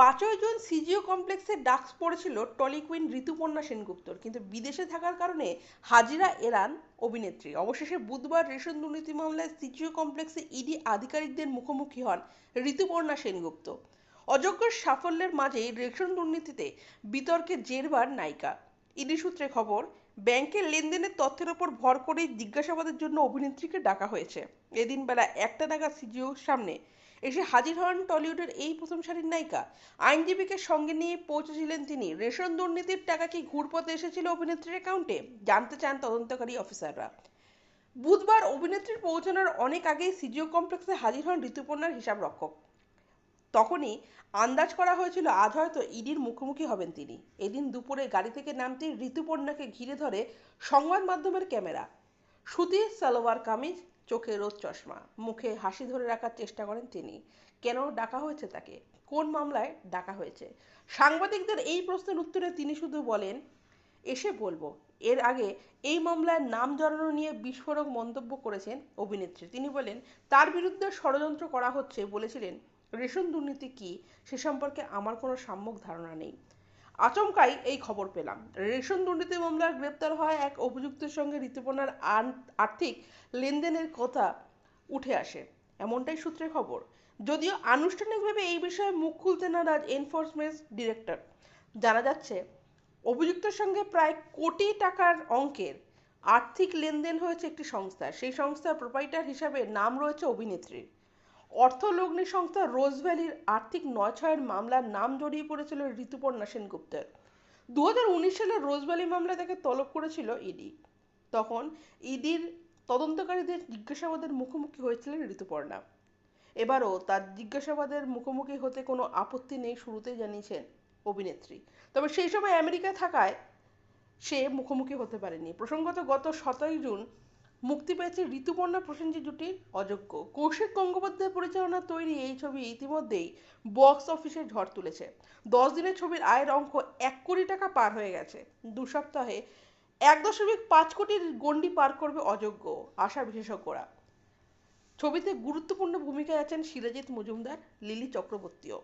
পাঁচই June CGO কমপ্লেক্সে ডাক্স পড়েছিল টলি কুইন ঋতুপর্ণা সেনগুপ্তর। কিন্তু বিদেশে থাকার কারণে হাজিরা এরান অভিনেত্রী। অবশেষে বুধবার রেশন দুর্নীতি মামলায় সিজিও কমপ্লেক্সে ইডি আধিকারিকদের মুখোমুখি হন ঋতুপর্ণা সেনগুপ্ত। অযোগ্য সাফল্যের মাঝেই রেশন দুর্নীতিতে বিতর্কে জেরবার নায়িকা। ইডি সূত্রে খবর, ব্যাংকের লেনদেনের তথ্যের ওপর ভর করেই জিজ্ঞাসাবাদের জন্য অভিনেত্রীকে ডাকা হয়েছে। এদিন বেলা একটা নাগাদ সিজিওর সামনে এসে হাজির হন টলিউডের এই প্রথম সারির নায়িকা। আইনজীবীকে সঙ্গে নিয়ে পৌঁছেছিলেন তিনি। রেশন দুর্নীতির টাকা কি ঘুরপথে এসেছিল অভিনেত্রীর অ্যাকাউন্টে জানতে চান তদন্তকারী অফিসাররা বুধবার অভিনেত্রীর পৌঁছানোর অনেক আগেই সিজিও কমপ্লেক্সে হাজির হন ঋতুপর্ণার হিসাব রক্ষক। তখনই আন্দাজ করা হয়েছিল আজ হয়তো ইডির মুখোমুখি হবেন তিনি। এদিন দুপুরে গাড়ি থেকে নামতেই ঋতুপর্ণাকে ঘিরে ধরে সংবাদ মাধ্যমের ক্যামেরা। সুতির সালোয়ার কামিজ চোখে রোদ চশমা, মুখে হাসি ধরে রাখার চেষ্টা করেন তিনি। কেন ডাকা হয়েছে তাকে? কোন মামলায় ডাকা হয়েছে? সাংবাদিকদের এই প্রশ্নের উত্তরে তিনি শুধু বলেন, এসে বলব। এর আগে এই মামলায় নাম জড়ানো নিয়ে বিস্ফোরক মন্তব্য করেছেন অভিনেত্রী। তিনি বলেন, তার বিরুদ্ধে ষড়যন্ত্র করা হচ্ছে। বলেছিলেন, রেশন দুর্নীতি কি? সে সম্পর্কে আমার কোনো সম্যক ধারণা নেই। আচমকাই এই খবর পেলাম। রেশন দুর্নীতি মামলার গ্রেপ্তার হয় এক অভিযুক্তের সঙ্গে ঋতুপর্ণার আর্থিক লেনদেনের কথা উঠে আসে। এমনটাই সূত্রে খবর। যদিও আনুষ্ঠানিকভাবে এই বিষয়ে মুখ খুলতে নারাজ এনফোর্সমেন্ট ডিরেক্টর। জানা যাচ্ছে, অভিযুক্তের সঙ্গে প্রায় কোটি টাকার অঙ্কের আর্থিক লেনদেন হয়েছে একটি সংস্থা। সেই সংস্থার প্রোপাইটার হিসাবে নাম রয়েছে অভিনেত্রীর। অর্থলগ্নি সংস্থা রোজ ভ্যালির আর্থিক নয় ছয়ের মামলার নাম জড়িয়ে পড়েছিল ঋতুপর্ণা সেনগুপ্তের। দু সালে রোজ ভ্যালি মামলা তাকে তলব করেছিল ইডি। তখন ইডির তদন্তকারীদের জিজ্ঞাসাবাদের মুখোমুখি হয়েছিলেন ঋতুপর্ণা। এবারও তার জিজ্ঞাসাবাদের মুখোমুখি হতে কোনো আপত্তি নেই শুরুতে জানিয়েছেন অভিনেত্রী। তবে সেই সময় আমেরিকায় থাকায় সে মুখোমুখি হতে পারেনি। প্রসঙ্গত গত সতেরোই জুন মুক্তি পেয়েছে ঋতুপর্ণা প্রসেনজিৎ জুটির অযোগ্য। কৌশিক গঙ্গোপাধ্যায় পরিচালনা তৈরি এই ছবি ইতিমধ্যেই বক্স অফিসে ঝড় তুলেছে। দশ দিনের ছবির আয়ের অঙ্ক এক কোটি টাকা পার হয়ে গেছে। দু সপ্তাহে এক দশমিক পাঁচ কোটির গণ্ডি পার করবে অযোগ্য, আশা বিশেষজ্ঞরা। ছবিতে গুরুত্বপূর্ণ ভূমিকায় আছেন শিরাজিৎ মজুমদার, লিলি চক্রবর্তীও।